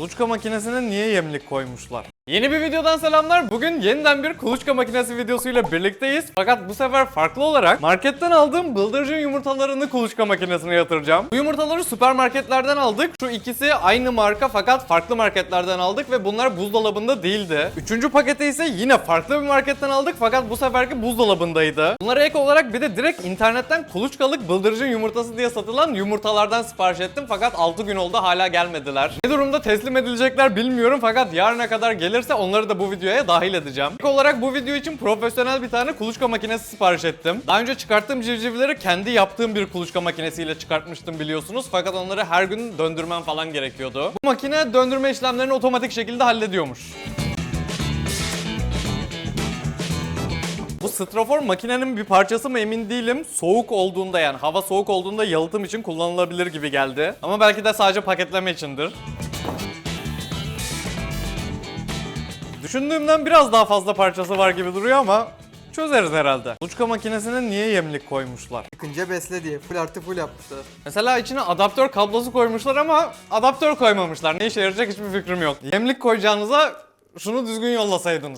Kuluçka makinesine niye yemlik koymuşlar? Yeni bir videodan selamlar. Bugün yeniden bir kuluçka makinesi videosuyla birlikteyiz. Fakat bu sefer farklı olarak marketten aldığım bıldırcın yumurtalarını kuluçka makinesine yatıracağım. Bu yumurtaları süpermarketlerden aldık. Şu ikisi aynı marka fakat farklı marketlerden aldık ve bunlar buzdolabında değildi. Üçüncü paketi ise yine farklı bir marketten aldık fakat bu seferki buzdolabındaydı. Bunlara ek olarak bir de direkt internetten kuluçkalık bıldırcın yumurtası diye satılan yumurtalardan sipariş ettim fakat 6 gün oldu hala gelmediler. Ne durumda teslim edilecekler bilmiyorum fakat yarına kadar gelirse onları da bu videoya dahil edeceğim. İlk olarak bu video için profesyonel bir tane kuluçka makinesi sipariş ettim. Daha önce çıkarttığım civcivleri kendi yaptığım bir kuluçka makinesiyle çıkartmıştım biliyorsunuz fakat onları her gün döndürmem falan gerekiyordu. Bu makine döndürme işlemlerini otomatik şekilde hallediyormuş. Bu strafor makinenin bir parçası mı emin değilim. Soğuk olduğunda yani hava soğuk olduğunda yalıtım için kullanılabilir gibi geldi. Ama belki de sadece paketleme içindir. Düşündüğümden biraz daha fazla parçası var gibi duruyor ama çözeriz herhalde. Kuluçka makinesine niye yemlik koymuşlar? Çıkınca besle diye full artı full yapmışlar. Mesela içine adaptör kablosu koymuşlar ama adaptör koymamışlar. Ne işe yarayacak hiçbir fikrim yok. Yemlik koyacağınıza şunu düzgün yollasaydınız.